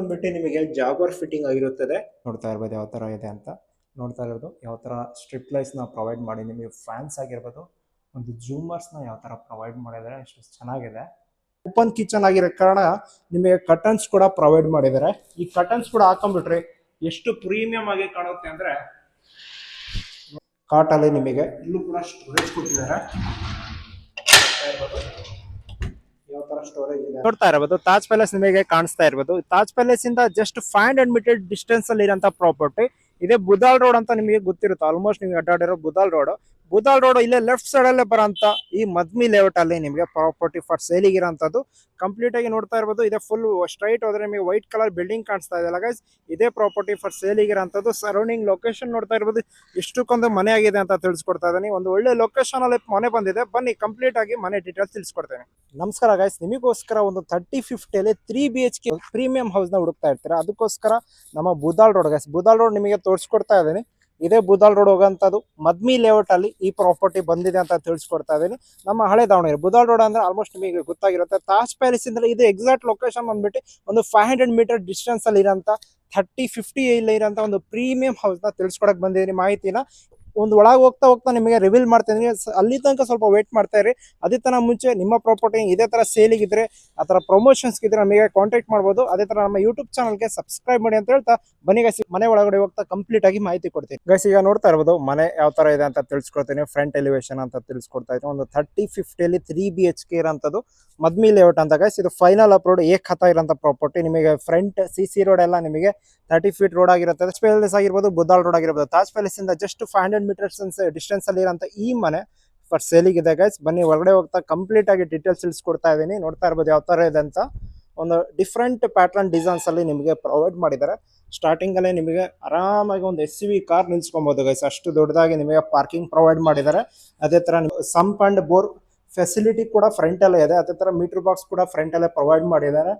ಬಂದ್ಬಿಟ್ಟು ನಿಮಗೆ Jagr fitting ಆಗಿರುತ್ತದೆ. ನೋಡ್ತಾ ಇರ್ಬೋದು ಯಾವ ಥರ ಇದೆ ಅಂತ. ನೋಡ್ತಾ ಇರೋದು ಯಾವ ಥರ ಸ್ಟ್ರಿಪ್ ಲೈಟ್ಸ್ನ ಪ್ರೊವೈಡ್ ಮಾಡಿ ನಿಮಗೆ ಫ್ಯಾನ್ಸ್ ಆಗಿರ್ಬೋದು, ಒಂದು ಜೂಮರ್ಸ್ನ ಯಾವ ಥರ ಪ್ರೊವೈಡ್ ಮಾಡಿದ್ದಾರೆ, ಎಷ್ಟು ಚೆನ್ನಾಗಿದೆ. ಓಪನ್ ಕಿಚನ್ ಆಗಿರೋ ಕಾರಣ ನಿಮಗೆ ಕಟನ್ಸ್ ಕೂಡ ಪ್ರೊವೈಡ್ ಮಾಡಿದ್ದಾರೆ. ಈ ಕಟನ್ಸ್ ಕೂಡ ಹಾಕೊಂಡ್ಬಿಟ್ರೆ ಎಷ್ಟು ಪ್ರೀಮಿಯಂ ಆಗಿ ಕಾಣುತ್ತೆ ಅಂದ್ರೆ ಕಾಟಲ್ಲಿ ನಿಮಗೆ ಇಲ್ಲೂ ಕೂಡ ಸ್ಟೋರೇಜ್ ಕೊಟ್ಟಿದ್ದಾರೆ ಯಾವ ತರ ಸ್ಟೋರೇಜ್ ಇದೆ ನೋಡ್ತಾ ಇರಬಹುದು ತಾಜ್ ಪ್ಯಾಲೇಸ್ ನಿಮಗೆ ಕಾಣಿಸ್ತಾ ಇರಬಹುದು ತಾಜ್ ಪ್ಯಾಲೇಸ್ ಇಂದ just five hundred metre distance ಅಲ್ಲಿ ಇರೋ ಪ್ರಾಪರ್ಟಿ ಇದೇ ಬುದಾಲ್ ರೋಡ್ ಅಂತ ನಿಮಗೆ ಗೊತ್ತಿರುತ್ತೆ. ಆಲ್ಮೋಸ್ಟ್ ನೀವು ಅಡ್ಡಾಡಿರೋ ಬುದಾಲ್ ರೋಡ್ ಬುದಾಲ್ ರೋಡ್ ಇಲ್ಲೇ ಲೆಫ್ಟ್ ಸೈಡ್ ಅಲ್ಲೇ ಬರೋಂಥ ಈ ಮದ್ಮಿ ಲೇಔಟ್ ಅಲ್ಲಿ ನಿಮಗೆ ಪ್ರಾಪರ್ಟಿ ಫಾರ್ ಸೇಲಿಗೆ ಇರೋಂಥದ್ದು. ಕಂಪ್ಲೀಟ್ ಆಗಿ ನೋಡ್ತಾ ಇರ್ಬೋದು. ಇದೆ ಫುಲ್ ಸ್ಟ್ರೈಟ್ ಹೋದ್ರೆ ನಿಮಗೆ ವೈಟ್ ಕಲರ್ ಬಿಲ್ಡಿಂಗ್ ಕಾಣಿಸ್ತಾ ಇದೆಲ್ಲ ಗೈಸ್ ಇದೇ ಪ್ರಾಪರ್ಟಿ ಫಾರ್ ಸೇಲಿಗೆ ಇರೋಂಥದ್ದು. ಸರೌಂಡಿಂಗ್ ಲೊಕೇಶನ್ ನೋಡ್ತಾ ಇರ್ಬೋದು. ಎಷ್ಟಕ್ಕೊಂದು ಮನೆ ಆಗಿದೆ ಅಂತ ತಿಳಿಸ್ಕೊಡ್ತಾ ಇದ್ದೀನಿ. ಒಂದು ಒಳ್ಳೆ ಲೊಕೇಶನ್ ಅಲ್ಲಿ ಮನೆ ಬಂದಿದೆ. ಬನ್ನಿ ಕಂಪ್ಲೀಟ್ ಆಗಿ ಮನೆ ಡೀಟೇಲ್ಸ್ ತಿಳಿಸ್ಕೊಡ್ತೇನೆ. ನಮಸ್ಕಾರ ಗೈಸ್ ನಿಮಗೋಸ್ಕರ ಒಂದು thirty ಫಿಫ್ಟಿಯಲ್ಲಿ three B H K premium ಹೌಸ್ನ ಹುಡುಕ್ತಾ ಇರ್ತೀರಾ? ಅದಕ್ಕೋಸ್ಕರ ನಮ್ಮ Budal road guys Budal road ನಿಮಗೆ ತೋರಿಸ್ಕೊಡ್ತಾ ಇದ್ದೀನಿ. ಇದೇ ಬುದಾಲ್ ರೋಡ್ ಹೋಗೋಂಥದ್ದು ಮದ್ಮಿ ಲೇಔಟ್ ಅಲ್ಲಿ ಈ ಪ್ರಾಪರ್ಟಿ ಬಂದಿದೆ ಅಂತ ತಿಳಿಸ್ಕೊಡ್ತಾ ಇದ್ದೀನಿ. ನಮ್ಮ ಹಳೆ ದಾವಣಗೆರೆ. ಬುದಾಲ್ ರೋಡ್ ಅಂದ್ರೆ ಆಲ್ಮೋಸ್ಟ್ ನಿಮಗೆ ಗೊತ್ತಾಗಿರುತ್ತೆ. ತಾಜ್ ಪ್ಯಾಲೇಸ್ ಇಂದ ಇದು ಎಕ್ಸಾಕ್ಟ್ ಲೊಕೇಶನ್ ಬಂದ್ಬಿಟ್ಟು ಒಂದು ಫೈವ್ ಹಂಡ್ರೆಡ್ ಮೀಟರ್ ಡಿಸ್ಟೆನ್ಸ್ ಅಲ್ಲಿ ಇರೋಂಥ ಥರ್ಟಿ ಫಿಫ್ಟಿ ಇಲ್ಲಿ ಇರೋಂಥ ಒಂದು ಪ್ರೀಮಿಯಂ ಹೌಸ್ನ ತಿಳಿಸ್ಕೊಡಕ್ ಬಂದಿದ್ದೀನಿ ಮಾಹಿತಿನ. ಒಂದು ಒಳಗೆ ಹೋಗ್ತಾ ಹೋಗ್ತಾ ನಿಮಗೆ ರಿವೀಲ್ ಮಾಡ್ತಾ ಇದ್ದೀನಿ. ಅಲ್ಲಿ ತನಕ ಸ್ವಲ್ಪ ವೇಟ್ ಮಾಡ್ತಾ ಇರಿ. ಅದೇ ತರ ಮುಂಚೆ ನಿಮ್ಮ ಪ್ರಾಪರ್ಟಿ ಇದೇ ತರ ಸೇಲಿಗಿದ್ರೆ ಆ ಥರ ಪ್ರಮೋಷನ್ಸ್ ಇದ್ರೆ ನಮಗೆ ಕಾಂಟ್ಯಾಕ್ಟ್ ಮಾಡ್ಬೋದು. ಅದೇ ತರ ನಮ್ಮ ಯೂಟ್ಯೂಬ್ ಚಾನಲ್ಗೆ ಸಬ್ಸ್ಕ್ರೈಬ್ ಮಾಡಿ ಅಂತ ಹೇಳ್ತಾ ಬನ್ನಿ ಗೈಸ್ ಮನೆ ಒಳಗಡೆ ಹೋಗ್ತಾ ಕಂಪ್ಲೀಟ್ ಆಗಿ ಮಾಹಿತಿ ಕೊಡ್ತೀನಿ. ಗೈಸ್ ಈಗ ನೋಡ್ತಾ ಇರ್ಬೋದು ಮನೆ ಯಾವ ತರ ಇದೆ ಅಂತ ತಿಳಿಸ್ಕೊಡ್ತೀನಿ. ಫ್ರಂಟ್ ಎಲಿವೇಶನ್ ಅಂತ ತಿಳಿಸ್ಕೊಡ್ತಾ ಇದ್ದೀನಿ. ಒಂದು ಥರ್ಟಿ ಫಿಫ್ಟಿಯಲ್ಲಿ ತ್ರೀ ಬಿ ಎಚ್ ಕೆ ಇರೋಂಥದ್ದು ಮದ್ಮಿ ಲೇಔಟ್ ಅಂತ ಗೈಸ್ ಇದು ಫೈನಲ್ ಅಪ್ರೋಡ್ ಏಕ್ ಹತ್ತ ಇರೋಂಥ ಪ್ರಾಪರ್ಟಿ ನಿಮಗೆ ಫ್ರಂಟ್ ಸಿ ಸಿ ರೋಡ್ ಎಲ್ಲ ನಿಮಗೆ ತರ್ಟಿ ಫೀಟ್ ರೋಡ್ ಆಗಿರುತ್ತೆ. ತಾಜ್ ಪ್ಯಾಲೇಸ್ ಆಗಿರ್ಬೋದು ಬುದ್ದಾಳ್ ರೋಡ್ ಆಗಿರ್ಬೋದು. ತಾಜ್ ಪ್ಯಾಲೇಸ್ ಇಂದ just five hundred metres distance ಅಲ್ಲಿ ಇರೋಂಥ ಈ ಮನೆ ಫಾರ್ ಸೇಲಿಗೆ ಇದೆ ಗೈಸ್ ಬನ್ನಿ, ಒಳಗಡೆ ಹೋಗ್ತಾ ಕಂಪ್ಲೀಟ್ ಆಗಿ ಡೀಟೇಲ್ಸ್ ತಿಳಿಸ್ಕೊಡ್ತಾ ಇದ್ದೀನಿ. ನೋಡ್ತಾ ಇರ್ಬೋದು ಯಾವ ತರ ಇದೆ ಅಂತ. ಒಂದು ಡಿಫ್ರೆಂಟ್ ಪ್ಯಾಟರ್ನ್ ಡಿಸೈನ್ಸ್ ಅಲ್ಲಿ ನಿಮಗೆ ಪ್ರೊವೈಡ್ ಮಾಡಿದ್ದಾರೆ. ಸ್ಟಾರ್ಟಿಂಗ್ ಅಲ್ಲೇ ನಿಮಗೆ ಆರಾಮಾಗಿ ಒಂದು ಎಸ್ ವಿ ಕಾರ್ ನಿಲ್ಸ್ಕೊಬಹುದು ಗೈಸ್ ಅಷ್ಟು ದೊಡ್ಡದಾಗಿ ನಿಮಗೆ ಪಾರ್ಕಿಂಗ್ ಪ್ರೊವೈಡ್ ಮಾಡಿದ್ದಾರೆ. ಅದೇ ತರ ಸಂಪ್ ಅಂಡ್ ಬೋರ್ ಫೆಸಿಲಿಟಿ ಕೂಡ ಫ್ರಂಟ್ ಅಲ್ಲೇ ಇದೆ. ಅದೇ ತರ ಮೀಟರ್ ಬಾಕ್ಸ್ ಕೂಡ ಫ್ರಂಟ್ ಅಲ್ಲೇ ಪ್ರೊವೈಡ್ ಮಾಡಿದ್ದಾರೆ.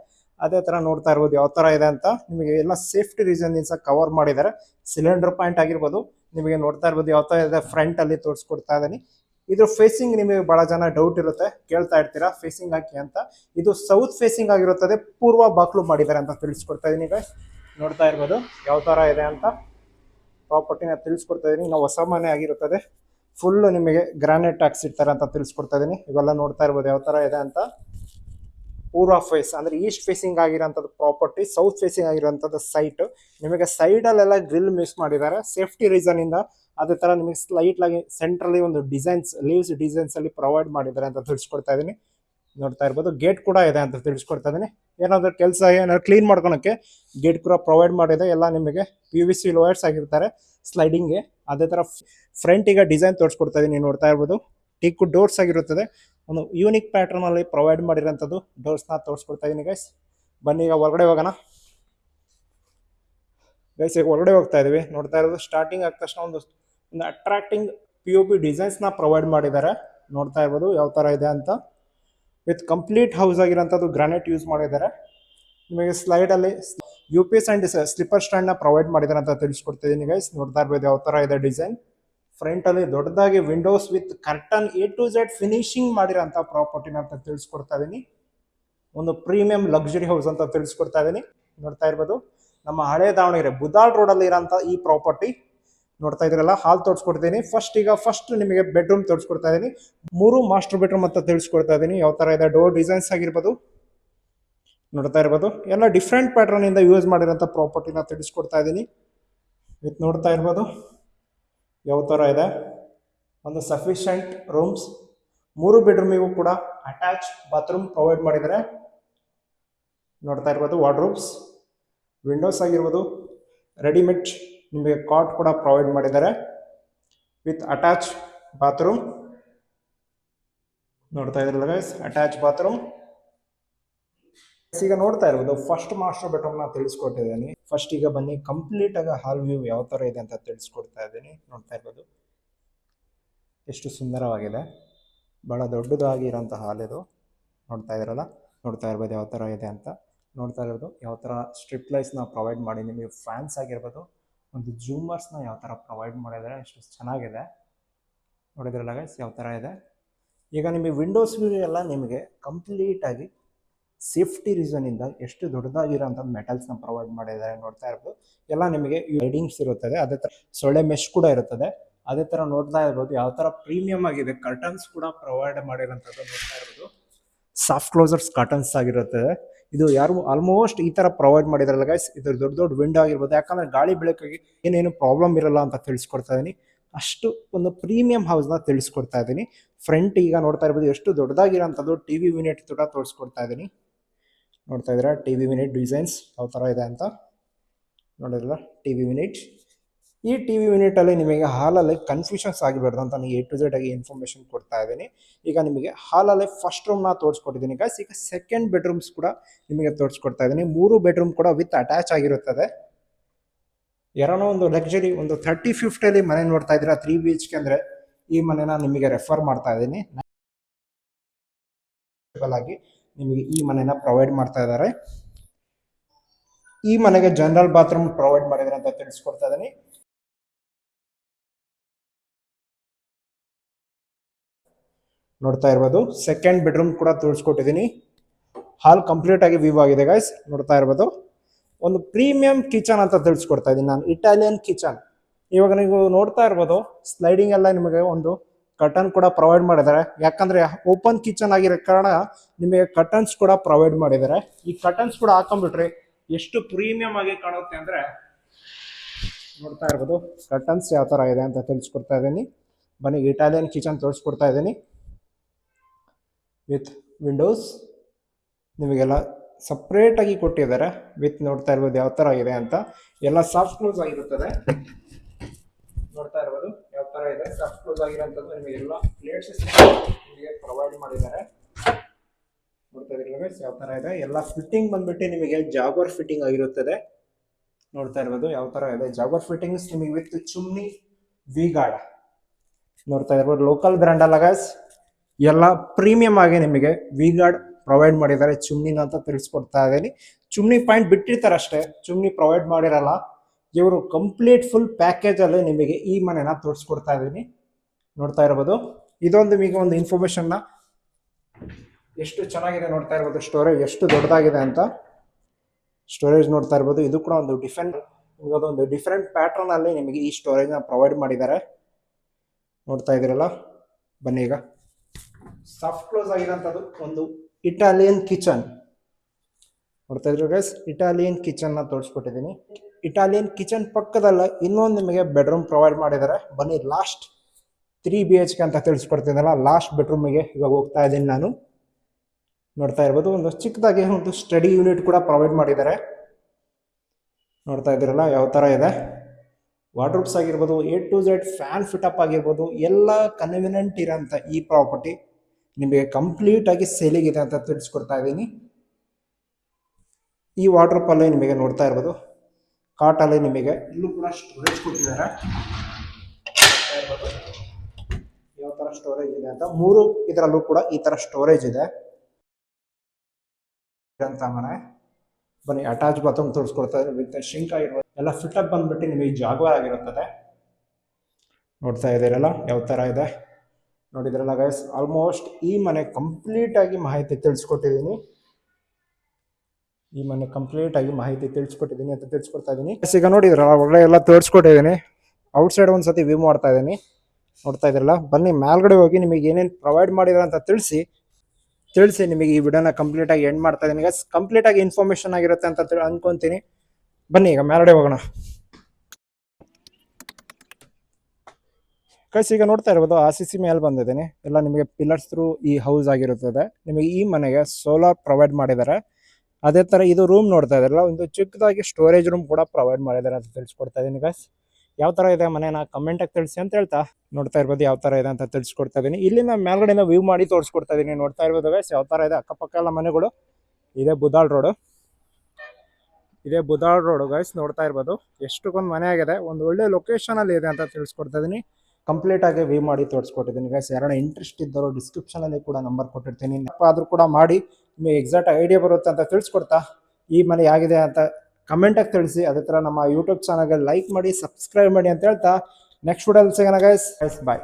ಅದೇ ತರ ನೋಡ್ತಾ ಇರ್ಬೋದು, ಯಾವ ತರ ಇದೆ ಅಂತ. ನಿಮಗೆ ಎಲ್ಲ ಸೇಫ್ಟಿ ರೀಸನ್ ಇಂದ ಕವರ್ ಮಾಡಿದ್ದಾರೆ. ಸಿಲಿಂಡರ್ ಪಾಯಿಂಟ್ ಆಗಿರ್ಬೋದು, ನಿಮಗೆ ನೋಡ್ತಾ ಇರ್ಬೋದು ಯಾವ ತರ ಇದೆ ಫ್ರಂಟ್ ಅಲ್ಲಿ ತೋರಿಸ್ಕೊಡ್ತಾ ಇದೀನಿ ಇದ್ರ ಫೇಸಿಂಗ್ ನಿಮಗೆ ಬಹಳ ಜನ ಡೌಟ್ ಇರುತ್ತೆ, ಕೇಳ್ತಾ ಇರ್ತೀರಾ? ಫೇಸಿಂಗ್ ಹಾಕಿ ಅಂತ. ಇದು ಸೌತ್ ಫೇಸಿಂಗ್ ಆಗಿರುತ್ತದೆ, ಪೂರ್ವ ಬಾಕ್ಲು ಮಾಡಿದ್ದಾರೆ ಅಂತ ತಿಳಿಸ್ಕೊಡ್ತಾ ಇದೀನಿ ಗೈಸ್ ನೋಡ್ತಾ ಇರ್ಬೋದು ಯಾವ ತರ ಇದೆ ಅಂತ. ಪ್ರಾಪರ್ಟಿನ ತಿಳಿಸ್ಕೊಡ್ತಾ ಇದೀನಿ ನಾವು ಹೊಸ ಮನೆ ಆಗಿರುತ್ತದೆ. ಫುಲ್ ನಿಮಗೆ ಗ್ರಾನೈಟ್ ಹಾಕ್ಸಿರ್ತಾರೆ ಅಂತ ತಿಳಿಸ್ಕೊಡ್ತಾ ಇದೀನಿ ಇವೆಲ್ಲ ನೋಡ್ತಾ ಇರ್ಬೋದು ಯಾವ ತರ ಇದೆ ಅಂತ. ಪೂರ್ವ ಫೇಸ್ ಅಂದ್ರೆ ಈಸ್ಟ್ ಫೇಸಿಂಗ್ ಆಗಿರೋಂಥದ್ದು ಪ್ರಾಪರ್ಟಿ ಸೌತ್ ಫೇಸಿಂಗ್ ಆಗಿರೋಂಥದ್ದು ಸೈಟ್ ನಿಮಗೆ ಸೈಡ್ ಅಲ್ಲೆಲ್ಲ ಗ್ರಿಲ್ ಮಿಸ್ ಮಾಡಿದ್ದಾರೆ. ಸೇಫ್ಟಿ ರೀಸನ್ ಇಂದ ಅದೇ ತರ ನಿಮಗೆ ಸ್ಲೈಟ್ ಆಗಿ ಸೆಂಟ್ರಲ್ಲಿ ಒಂದು ಡಿಸೈನ್ಸ್ ಲೀವ್ಸ್ ಡಿಸೈನ್ಸ್ ಅಲ್ಲಿ ಪ್ರೊವೈಡ್ ಮಾಡಿದ್ದಾರೆ ಅಂತ ತಿಳಿಸ್ಕೊಡ್ತಾ ಇದೀನಿ ನೋಡ್ತಾ ಇರ್ಬೋದು ಗೇಟ್ ಕೂಡ ಇದೆ ಅಂತ ತಿಳಿಸ್ಕೊಡ್ತಾ ಇದೀನಿ ಏನಾದರೂ ಕೆಲಸ ಏನಾದ್ರು ಕ್ಲೀನ್ ಮಾಡ್ಕೊಳಕ್ಕೆ ಗೇಟ್ ಕೂಡ ಪ್ರೊವೈಡ್ ಮಾಡಿದೆ. ಎಲ್ಲ ನಿಮಗೆ ಪಿ ವಿ ಸಿ ಲೋಯರ್ಸ್ ಆಗಿರ್ತಾರೆ ಸ್ಲೈಡಿಂಗ್ಗೆ ಅದೇ ತರ ಫ್ರಂಟ್ ಈಗ ಡಿಸೈನ್ ತೋರಿಸ್ಕೊಡ್ತಾ ಇದೀನಿ ನೋಡ್ತಾ ಇರ್ಬೋದು. ಟಿಕ್ ಡೋರ್ಸ್ ಆಗಿರುತ್ತದೆ. ಒಂದು ಯೂನಿಕ್ ಪ್ಯಾಟರ್ನ್ ಅಲ್ಲಿ ಪ್ರೊವೈಡ್ ಮಾಡಿರೋಂಥದ್ದು ಡೋರ್ಸ್ನ ತೋರಿಸ್ಕೊಡ್ತಾ ಇದೀನಿ ಗೈಸ್ ಬನ್ನಿ, ಈಗ ಹೊರಗಡೆ ಹೋಗೋಣ. ಗೈಸ್ ಈಗ ಹೊರಗಡೆ ಹೋಗ್ತಾ ಇದೀವಿ. ನೋಡ್ತಾ ಇರೋದು ಸ್ಟಾರ್ಟಿಂಗ್ ಆದ ತಕ್ಷಣ ಒಂದು ಒಂದು ಅಟ್ರಾಕ್ಟಿಂಗ್ ಪಿ ಯು ಪಿ ಡಿಸೈನ್ಸ್ನ ಪ್ರೊವೈಡ್ ಮಾಡಿದ್ದಾರೆ. ನೋಡ್ತಾ ಇರ್ಬೋದು ಯಾವ ಥರ ಇದೆ ಅಂತ. ವಿತ್ ಕಂಪ್ಲೀಟ್ ಹೌಸ್ ಆಗಿರೋಂಥದ್ದು ಗ್ರಾನೈಟ್ ಯೂಸ್ ಮಾಡಿದ್ದಾರೆ. ನಿಮಗೆ ಸ್ಲೈಡಲ್ಲಿ U P S and slipper ಸ್ಟ್ಯಾಂಡ್ನ provide ಮಾಡಿದ್ದಾರೆ ಅಂತ ತಿಳಿಸ್ಕೊಡ್ತಿದ್ದೀನಿ ಗೈಸ್ ನೋಡ್ತಾ ಇರ್ಬೋದು ಯಾವ ಥರ ಇದೆ ಡಿಸೈನ್ ಫ್ರಂಟಲ್ಲಿ ದೊಡ್ಡದಾಗಿ windows with curtain A to Z finishing ಮಾಡಿರೋಂಥ ಪ್ರಾಪರ್ಟಿನ ಅಂತ ತಿಳಿಸ್ಕೊಡ್ತಾ ಇದ್ದೀನಿ ಒಂದು ಪ್ರೀಮಿಯಂ ಲಕ್ಸುರಿ ಹೌಸ್ ಅಂತ ತಿಳಿಸ್ಕೊಡ್ತಾ ಇದ್ದೀನಿ ನೋಡ್ತಾ ಇರ್ಬೋದು. ನಮ್ಮ ಹಳೆ ದಾವಣಗೆರೆ, ಬುದಾಳ್ ರೋಡಲ್ಲಿ ಇರೋಂಥ ಈ ಪ್ರಾಪರ್ಟಿ ನೋಡ್ತಾ ಇದ್ರಲ್ಲ ಹಾಲ್ ತೋರಿಸ್ಕೊಡ್ತೀನಿ. ಫಸ್ಟ್ ಈಗ ಫಸ್ಟ್ ನಿಮಗೆ ಬೆಡ್ರೂಮ್ ತೋರಿಸ್ಕೊಡ್ತಾ ಇದ್ದೀನಿ ಮೂರು ಮಾಸ್ಟರ್ ಬೆಡ್ರೂಮ್ ಅಂತ ತಿಳಿಸ್ಕೊಡ್ತಾ ಇದ್ದೀನಿ ಯಾವ ಥರ ಇದೆ? ಡೋರ್ ಡಿಸೈನ್ಸ್ ಆಗಿರ್ಬೋದು. ನೋಡ್ತಾ ಇರ್ಬೋದು. ಎಲ್ಲ ಡಿಫ್ರೆಂಟ್ ಪ್ಯಾಟರ್ನ್ ಇಂದ ಯೂಸ್ ಮಾಡಿರೋಂಥ ಪ್ರಾಪರ್ಟಿನ ತಿಳಿಸ್ಕೊಡ್ತಾ ಇದ್ದೀನಿ ವಿತ್ ನೋಡ್ತಾ ಇರ್ಬೋದು. ಯಾವ ಥರ ಇದೆ? ಒಂದು ಸಫಿಷಿಯಂಟ್ ರೂಮ್ಸ್ ಮೂರು ಬೆಡ್ರೂಮಿಗೂ ಕೂಡ ಅಟ್ಯಾಚ್ ಬಾತ್ರೂಮ್ ಪ್ರೊವೈಡ್ ಮಾಡಿದ್ದಾರೆ ನೋಡ್ತಾ ಇರ್ಬೋದು ವಾಡ್ರೂಮ್ಸ್ ವಿಂಡೋಸ್ ಆಗಿರ್ಬೋದು ರೆಡಿಮೇಡ್ ನಿಮಗೆ ಕಾಟ್ ಕೂಡ ಪ್ರೊವೈಡ್ ಮಾಡಿದ್ದಾರೆ ವಿತ್ ಅಟ್ಯಾಚ್ ಬಾತ್ರೂಮ್ ನೋಡ್ತಾ ಇದ್ರಲ್ಲ ಗೈಸ್ ಅಟ್ಯಾಚ್ ಬಾತ್ರೂಮ್ ಈಗ ನೋಡ್ತಾ ಇರ್ಬೋದು ಫಸ್ಟ್ ಮಾಸ್ಟರ್ ಬೆಡ್ರೂಮ್ನ ತಿಳಿಸ್ಕೊಟ್ಟಿದ್ದೀನಿ. ಫಸ್ಟ್ ಈಗ ಬನ್ನಿ ಕಂಪ್ಲೀಟ್ ಆಗಿ ಹಾಲ್ ವ್ಯೂ ಯಾವ ಥರ ಇದೆ ಅಂತ ತಿಳಿಸ್ಕೊಡ್ತಾ ಇದ್ದೀನಿ. ನೋಡ್ತಾ ಇರ್ಬೋದು. ಎಷ್ಟು ಸುಂದರವಾಗಿದೆ. ಭಾಳ ದೊಡ್ಡದಾಗಿರೋಂಥ ಹಾಲ್ ಇದು. ನೋಡ್ತಾ ಇದ್ರಲ್ಲ? ನೋಡ್ತಾ ಇರ್ಬೋದು ಯಾವ ಥರ ಇದೆ ಅಂತ. ನೋಡ್ತಾ ಇರೋದು ಯಾವ ಥರ ಸ್ಟ್ರಿಪ್ ಲೈಟ್ಸ್ನ ಪ್ರೊವೈಡ್ ಮಾಡಿ ನಿಮಗೆ. ಫ್ಯಾನ್ಸ್ ಆಗಿರ್ಬೋದು. ಒಂದು ಜೂಮರ್ಸ್ನ ಯಾವ ಥರ ಪ್ರೊವೈಡ್ ಮಾಡಿದ್ದಾರೆ. ಎಷ್ಟು ಚೆನ್ನಾಗಿದೆ. ನೋಡಿದ್ರಲ್ಲ ಗೈಸ್ ಯಾವ ಥರ ಇದೆ. ಈಗ ನಿಮಗೆ ವಿಂಡೋಸ್ ವ್ಯೂ ಎಲ್ಲ ನಿಮಗೆ ಕಂಪ್ಲೀಟಾಗಿ ಸೇಫ್ಟಿ ರೀಸನಿಂದ ಎಷ್ಟು ದೊಡ್ಡದಾಗಿರೋಂಥ ಮೆಟಲ್ಸ್ನ ಪ್ರೊವೈಡ್ ಮಾಡಿದ್ದಾರೆ ನೋಡ್ತಾ ಇರ್ಬೋದು. ಎಲ್ಲ ನಿಮಗೆ ಲೈಡಿಂಗ್ಸ್ ಇರುತ್ತದೆ. ಅದೇ ಥರ ಸೊಳ್ಳೆ ಮೆಶ್ ಕೂಡ ಇರುತ್ತದೆ. ಅದೇ ಥರ ನೋಡ್ತಾ ಇರ್ಬೋದು ಯಾವ ಥರ ಪ್ರೀಮಿಯಂ ಆಗಿದೆ. ಕರ್ಟನ್ಸ್ ಕೂಡ ಪ್ರೊವೈಡ್ ಮಾಡಿರೋಂಥದ್ದು ನೋಡ್ತಾ ಇರ್ಬೋದು. ಸಾಫ್ಟ್ ಕ್ಲೋಸರ್ಸ್ ಕರ್ಟನ್ಸ್ ಆಗಿರುತ್ತದೆ ಇದು ಯಾರು ಆಲ್ಮೋಸ್ಟ್ ಈ ತರ ಪ್ರೊವೈಡ್ ಮಾಡಿದಾರಲ್ಲ ಗೈಸ್ ಇದ್ರ ದೊಡ್ಡ ದೊಡ್ಡ ವಿಂಡೋ ಆಗಿರ್ಬೋದು. ಯಾಕಂದ್ರೆ ಗಾಳಿ ಬೆಳಕಿಗೆ ಏನೇನು ಪ್ರಾಬ್ಲಮ್ ಇರಲ್ಲ ಅಂತ ತಿಳಿಸ್ಕೊಡ್ತಾ ಇದೀನಿ. ಅಷ್ಟು ಒಂದು ಪ್ರೀಮಿಯಂ ಹೌಸ್ನ ತಿಳಿಸ್ಕೊಡ್ತಾ ಇದ್ದೀನಿ ಫ್ರಂಟ್ ಈಗ ನೋಡ್ತಾ ಇರ್ಬೋದು ಎಷ್ಟು ದೊಡ್ಡದಾಗಿರೋಂಥದ್ದು ಟಿ ವಿ ಯೂನಿಟ್ ಕೂಡ ತೋರಿಸ್ಕೊಡ್ತಾ ಇದ್ದೀನಿ ನೋಡ್ತಾ ಇದ್ದೀರಾ? ಟಿ ವಿ ಮಿನಿಟ್ ಡಿಸೈನ್ಸ್ ಯಾವ ಥರ ಇದೆ ಅಂತ ನೋಡಿದ್ರಲ್ಲ? T V minute. ಈ ಟಿ ವಿ ಮಿನಿಟಲ್ಲಿ ನಿಮಗೆ ಹಾಲಲ್ಲಿ ಕನ್ಫ್ಯೂಷನ್ಸ್ ಆಗಿಬಾರ್ದು ಅಂತ ನಾನು ಎ ಟು ಝೆಡ್ ಆಗಿ ಇನ್ಫಾರ್ಮೇಷನ್ ಕೊಡ್ತಾ ಇದ್ದೀನಿ. ಈಗ ನಿಮಗೆ ಹಾಲಲ್ಲಿ ಫಸ್ಟ್ ರೂಮ್ನ ತೋರಿಸ್ಕೊಟ್ಟಿದ್ದೀನಿ ಗಾಯ್ಸ್ ಈಗ ಸೆಕೆಂಡ್ ಬೆಡ್ರೂಮ್ಸ್ ಕೂಡ ನಿಮಗೆ ತೋರಿಸ್ಕೊಡ್ತಾ ಇದ್ದೀನಿ. ಮೂರು ಬೆಡ್ರೂಮ್ ಕೂಡ ವಿತ್ ಅಟ್ಯಾಚ್ ಆಗಿರುತ್ತದೆ. ಯಾರೋ ಒಂದು ಲಕ್ಸುರಿ ಒಂದು ಥರ್ಟಿ ಫಿಫ್ಟಿಯಲ್ಲಿ ಮನೆ ನೋಡ್ತಾ ಇದ್ದೀರಾ? ತ್ರೀ ಬಿ ಎಚ್ ಕೆ ಅಂದರೆ ಈ ಮನೆನ ನಿಮಗೆ ರೆಫರ್ ಮಾಡ್ತಾ ಇದ್ದೀನಿ. ಆಗಿ ನಿಮಗೆ ಈ ಮನೆನ ಪ್ರೊವೈಡ್ ಮಾಡ್ತಾ ಇದ್ದಾರೆ. ಈ ಮನೆಗೆ ಜನರಲ್ ಬಾತ್ರೂಮ್ ಪ್ರೊವೈಡ್ ಮಾಡಿದ್ರೆ ಅಂತ ತಿಳಿಸ್ಕೊಡ್ತಾ ಇದ್ದೀನಿ. ನೋಡ್ತಾ ಇರ್ಬೋದು. ಸೆಕೆಂಡ್ ಬೆಡ್ರೂಮ್ ಕೂಡ ತೋರಿಸ್ಕೊಟ್ಟಿದ್ದೀನಿ ಹಾಲ್ ಕಂಪ್ಲೀಟ್ ಆಗಿ ವ್ಯೂ ಆಗಿದೆ ಗೈಸ್ ನೋಡ್ತಾ ಇರ್ಬೋದು. ಒಂದು ಪ್ರೀಮಿಯಂ ಕಿಚನ್ ಅಂತ ತಿಳಿಸ್ಕೊಡ್ತಾ ಇದ್ದೀನಿ ನಾನು. ಇಟಾಲಿಯನ್ ಕಿಚನ್ ಇವಾಗ ನೀವು ನೋಡ್ತಾ ಇರ್ಬೋದು ಸ್ಲೈಡಿಂಗ್ ಎಲ್ಲ ನಿಮಗೆ ಒಂದು ಕಟನ್ ಕೂಡ ಪ್ರೊವೈಡ್ ಮಾಡಿದ್ದಾರೆ. ಯಾಕಂದ್ರೆ ಓಪನ್ ಕಿಚನ್ ಆಗಿರೋ ಕಾರಣ ನಿಮಗೆ ಕಟನ್ಸ್ ಕೂಡ ಪ್ರೊವೈಡ್ ಮಾಡಿದ್ದಾರೆ. ಈ ಕಟನ್ಸ್ ಕೂಡ ಹಾಕೊಂಡ್ಬಿಟ್ರಿ ಎಷ್ಟು ಪ್ರೀಮಿಯಂ ಆಗಿ ಕಾಣುತ್ತೆ ಅಂದ್ರೆ ನೋಡ್ತಾ ಇರ್ಬೋದು. ಕಟನ್ಸ್ ಯಾವ ಥರ ಇದೆ ಅಂತ ತಿಳಿಸ್ಕೊಡ್ತಾ ಇದ್ದೀನಿ. ಬನ್ನಿ ಇಟಾಲಿಯನ್ ಕಿಚನ್ ತೋರಿಸ್ಕೊಡ್ತಾ ಇದ್ದೀನಿ. ವಿತ್ ವಿಂಡೋಸ್ ನಿಮಗೆಲ್ಲ ಸಪ್ರೇಟಾಗಿ ಕೊಟ್ಟಿದ್ದಾರೆ. ವಿತ್ ನೋಡ್ತಾ ಇರ್ಬೋದು ಯಾವ ಥರ ಇದೆ ಅಂತ. ಎಲ್ಲ ಸಾಫ್ಟ್ ಕ್ಲೋಸ್ ಆಗಿರುತ್ತದೆ. ಥರ ಇದೆ. ಸಾಫ್ಟ್ ಕ್ಲೋಸ್ ಆಗಿರೋಂಥದ್ದು ನಿಮಗೆಲ್ಲ ಪ್ಲೇಟ್ಸ್ ನಿಮಗೆ ಪ್ರೊವೈಡ್ ಮಾಡಿದ್ದಾರೆ. ನೋಡ್ತಾ ಇದ್ದೀರಿ guys ಯಾವ ಥರ ಇದೆ? ಎಲ್ಲ ಫಿಟ್ಟಿಂಗ್ ಬಂದ್ಬಿಟ್ಟು ನಿಮಗೆ ಜಾಗರ್ ಫಿಟ್ಟಿಂಗ್ ಆಗಿರುತ್ತದೆ. ನೋಡ್ತಾ ಇರ್ಬೋದು ಯಾವ ಥರ ಇದೆ. ಜಾಗರ್ ಫಿಟ್ಟಿಂಗ್ಸ್ ನಿಮಗೆ ವಿತ್ ಚುಮ್ನಿ ವಿ ಗಾರ್ಡ್ ನೋಡ್ತಾ ಇರ್ಬೋದು ಲೋಕಲ್ ಬ್ರ್ಯಾಂಡ್ ಅಲ್ಲ ಗಾಸ್ ಎಲ್ಲ ಪ್ರೀಮಿಯಂ ಆಗಿ ನಿಮಗೆ ವಿ ಗಾರ್ಡ್ ಪ್ರೊವೈಡ್ ಮಾಡಿದ್ದಾರೆ. ಚುಮ್ನಿನ ಅಂತ ತಿಳಿಸ್ಕೊಡ್ತಾ ಇದ್ದೀನಿ. ಚುಮ್ನಿ ಪಾಯಿಂಟ್ ಬಿಟ್ಟಿರ್ತಾರೆ ಅಷ್ಟೇ ಚುಮ್ನಿ ಪ್ರೊವೈಡ್ ಮಾಡಿರಲ್ಲ. ಇವರು ಕಂಪ್ಲೀಟ್ ಫುಲ್ ಪ್ಯಾಕೇಜ್ ಅಲ್ಲಿ ನಿಮಗೆ ಈ ಮನೆನ ತೋರಿಸ್ಕೊಡ್ತಾ ಇದ್ದೀನಿ. ನೋಡ್ತಾ ಇರ್ಬೋದು. ಇದೊಂದು ನಿಮಗೆ ಒಂದು ಇನ್ಫಾರ್ಮೇಶನ್ನ ಎಷ್ಟು ಚೆನ್ನಾಗಿದೆ ನೋಡ್ತಾ ಇರ್ಬೋದು ಸ್ಟೋರೇಜ್ ಎಷ್ಟು ದೊಡ್ಡದಾಗಿದೆ ಅಂತ ಸ್ಟೋರೇಜ್ ನೋಡ್ತಾ ಇರ್ಬೋದು. ಇದು ಕೂಡ ಒಂದು ಡಿಫೆಂಟ್ ಒಂದು ಡಿಫ್ರೆಂಟ್ ಪ್ಯಾಟರ್ನ್ ಅಲ್ಲಿ ನಿಮಗೆ ಈ ಸ್ಟೋರೇಜ್ನ ಪ್ರೊವೈಡ್ ಮಾಡಿದ್ದಾರೆ. ನೋಡ್ತಾ ಇದ್ದೀರಲ್ಲ? ಬನ್ನಿ ಈಗ. ಸಾಫ್ಟ್ ಕ್ಲೋಸ್ ಆಗಿರೋಂಥದ್ದು ಒಂದು ಇಟಾಲಿಯನ್ ಕಿಚನ್ ನೋಡ್ತಾ ಇದ್ರು ಗೈಸ್ ಇಟಾಲಿಯನ್ ಕಿಚನ್ನ ತೋರಿಸ್ಕೊಟ್ಟಿದ್ದೀನಿ. ಇಟಾಲಿಯನ್ ಕಿಚನ್ ಪಕ್ಕದಲ್ಲ ಇನ್ನೊಂದು ನಿಮಗೆ ಬೆಡ್ರೂಮ್ ಪ್ರೊವೈಡ್ ಮಾಡಿದ್ದಾರೆ. ಬನ್ನಿ last three B H K ಅಂತ ತಿಳಿಸ್ಕೊಡ್ತಿದ್ದಲ್ಲ ಲಾಸ್ಟ್ ಬೆಡ್ರೂಮಿಗೆ ಇವಾಗ ಹೋಗ್ತಾ ಇದ್ದೀನಿ ನಾನು. ನೋಡ್ತಾ ಇರ್ಬೋದು, ಒಂದು ಚಿಕ್ಕದಾಗಿ ಒಂದು ಸ್ಟಡಿ ಯೂನಿಟ್ ಕೂಡ ಪ್ರೊವೈಡ್ ಮಾಡಿದ್ದಾರೆ. ನೋಡ್ತಾ ಇದ್ದೀರಲ್ಲ, ಯಾವ ಥರ ಇದೆ? ವಾಟ್ರೂಪ್ಸ್ ಆಗಿರ್ಬೋದು A to Z fan fit up ಆಗಿರ್ಬೋದು, ಎಲ್ಲ ಕನ್ವಿನೆಂಟ್ ಇರೋಂಥ ಈ ಪ್ರಾಪರ್ಟಿ ನಿಮಗೆ ಕಂಪ್ಲೀಟ್ ಆಗಿ ಸೇಲಿಗಿದೆ ಅಂತ ತಿಳಿಸ್ಕೊಡ್ತಾ ಇದ್ದೀನಿ. ಈ ವಾಟ್ರೂಪಲ್ಲೇ ನಿಮಗೆ ನೋಡ್ತಾ ಇರ್ಬೋದು ಕಾಟಲ್ಲಿ ನಿಮಗೆ ಇಲ್ಲೂ ಕೂಡ ಸ್ಟೋರೇಜ್ ಕೊಟ್ಟಿದ್ದಾರೆ. ಯಾವ ಥರ ಸ್ಟೋರೇಜ್ ಇದೆ ಅಂತ. ಮೂರು ಇದರಲ್ಲೂ ಕೂಡ ಈ ಥರ ಸ್ಟೋರೇಜ್ ಇದೆ. ಅಂತ ಮನೆ. ಬನ್ನಿ ಅಟ್ಯಾಚ್ ಬಾತ್ರೂಮ್ ತೋರಿಸ್ಕೊಡ್ತಾ ಇದ್ದಾರೆ ವಿತ್ ಶಿಂಕ್ ಆಗಿರ್ಬೋದು ಎಲ್ಲ ಫಿಟಪ್ ಬಂದ್ಬಿಟ್ಟು ನಿಮಗೆ ಜಾಗ್ವಾರ್ ಆಗಿರುತ್ತದೆ. ನೋಡ್ತಾ ಇದ್ದೀರಲ್ಲ ಯಾವ ಥರ ಇದೆ. ನೋಡಿದ್ರಲ್ಲ ಗೈಸ್ ಆಲ್ಮೋಸ್ಟ್ ಈ ಮನೆ ಕಂಪ್ಲೀಟಾಗಿ ಮಾಹಿತಿ ತಿಳಿಸ್ಕೊಟ್ಟಿದ್ದೀನಿ. ಈ ಮನೆ ಕಂಪ್ಲೀಟ್ ಆಗಿ ಮಾಹಿತಿ ತಿಳಿಸ್ಕೊಟ್ಟಿದ್ದೀನಿ ಅಂತ ತಿಳಿಸ್ಕೊಡ್ತಾ ಇದ್ದೀನಿ ಈಗ ನೋಡಿದ್ರಲ್ಲ, ಒಳ್ಳೆ ಎಲ್ಲ ತೋರಿಸ್ಕೊಟ್ಟಿದ್ದೀನಿ ಔಟ್ ಸೈಡ್ ಒಂದ್ಸತಿ ವ್ಯೂ ಮಾಡ್ತಾ ಇದ್ದೀನಿ ನೋಡ್ತಾ ಇದ್ರಲ್ಲ ಬನ್ನಿ, ಮೇಲ್ಗಡೆ ಹೋಗಿ ನಿಮಗೆ ಏನೇನು ಪ್ರೊವೈಡ್ ಮಾಡಿದ್ರೆ ಅಂತ ತಿಳಿಸಿ. ತಿಳಿಸಿ ನಿಮಗೆ ಈ ವಿಡಿಯೋನ ಕಂಪ್ಲೀಟ್ ಆಗಿ ಎಂಡ್ ಮಾಡ್ತಾ ಇದ್ದೀನಿ ಕಂಪ್ಲೀಟ್ ಆಗಿ ಇನ್ಫಾರ್ಮೇಶನ್ ಆಗಿರುತ್ತೆ ಅಂತ ಅನ್ಕೊಂತೀನಿ. ಬನ್ನಿ, ಈಗ ಮೇಲ್ಗಡೆ ಹೋಗೋಣ. ಕೈಸ್ ಈಗ ನೋಡ್ತಾ ಇರ್ಬೋದು, ಆ ಸಿ ಸಿ ಮೇಲೆ ಬಂದಿದ್ದೀನಿ. ಎಲ್ಲ ನಿಮಗೆ ಪಿಲ್ಲರ್ಸ್ ಥ್ರೂ ಈ ಹೌಸ್ ಆಗಿರುತ್ತದೆ. ನಿಮಗೆ ಈ ಮನೆಗೆ ಸೋಲಾರ್ ಪ್ರೊವೈಡ್ ಮಾಡಿದ್ದಾರೆ. ಅದೇ ಥರ ಇದು ರೂಮ್ ನೋಡ್ತಾ ಇದ್ರಲ್ಲ ಒಂದು ಚಿಕ್ಕದಾಗಿ ಸ್ಟೋರೇಜ್ ರೂಮ್ ಕೂಡ ಪ್ರೊವೈಡ್ ಮಾಡಿದ್ದಾರೆ ಅಂತ ತಿಳಿಸ್ಕೊಡ್ತಾ ಇದ್ದೀನಿ ಗೈಸ್ ಯಾವ ಥರ ಇದೆ ಮನೆನ ಕಮೆಂಟಾಗಿ ತಿಳಿಸಿ ಅಂತ ಹೇಳ್ತಾ ನೋಡ್ತಾ ಇರ್ಬೋದು ಯಾವ ಥರ ಇದೆ ಅಂತ ತಿಳಿಸ್ಕೊಡ್ತಾ ಇದ್ದೀನಿ. ಇಲ್ಲಿಂದ ಮೇಲ್ಗಡೆಯಿಂದ ವ್ಯೂ ಮಾಡಿ ತೋರಿಸ್ಕೊಡ್ತಾ ಇದ್ದೀನಿ ನೋಡ್ತಾ ಇರ್ಬೋದು ಗೈಸ್ ಯಾವ ಥರ ಇದೆ ಅಕ್ಕಪಕ್ಕ ಎಲ್ಲ ಮನೆಗಳು. ಇದೇ ಬುದಾಳ್ ರೋಡು ಇದೇ ಬುದಾಳ್ ರೋಡು ಗಾಯ್ಸ್ ನೋಡ್ತಾ ಇರ್ಬೋದು. ಎಷ್ಟಕ್ಕೊಂದು ಮನೆ ಆಗಿದೆ. ಒಂದು ಒಳ್ಳೆ ಲೊಕೇಶನಲ್ಲಿ ಇದೆ ಅಂತ ತಿಳಿಸ್ಕೊಡ್ತಾ ಇದ್ದೀನಿ. ಕಂಪ್ಲೀಟ್ ಆಗಿ ವ್ಯೂ ಮಾಡಿ ತೋರಿಸ್ಕೊಟ್ಟಿದ್ದೀನಿ. ಗೈಸ್ ಯಾರನ್ನ ಇಂಟ್ರೆಸ್ಟ್ ಇದ್ದವರು ಡಿಸ್ಕ್ರಿಪ್ಷನ್ ಅಲ್ಲಿ ಕೂಡ ನಂಬರ್ ಕೊಟ್ಟಿರ್ತೀನಿ. ಆದರೂ ಕೂಡ ಮಾಡಿ, ನಿಮಗೆ ಎಕ್ಸಾಕ್ಟ್ ಐಡಿಯಾ ಬರುತ್ತೆ ಅಂತ ತಿಳಿಸ್ಕೊಡ್ತಾ. ಈ ಮನೆ ಆಗಿದೆ ಅಂತ ಕಮೆಂಟಾಗಿ ತಿಳಿಸಿ. ಅದೇ ಥರ ನಮ್ಮ ಯೂಟ್ಯೂಬ್ ಚಾನಲ್ಗೆ ಲೈಕ್ ಮಾಡಿ ಸಬ್ಸ್ಕ್ರೈಬ್ ಮಾಡಿ ಅಂತ ಹೇಳ್ತಾ. ನೆಕ್ಸ್ಟ್ ವಿಡಿಯೋದಲ್ಲಿ ಸಿಗೋಣ ಗೈಸ್ ಗೈಸ್ ಬಾಯ್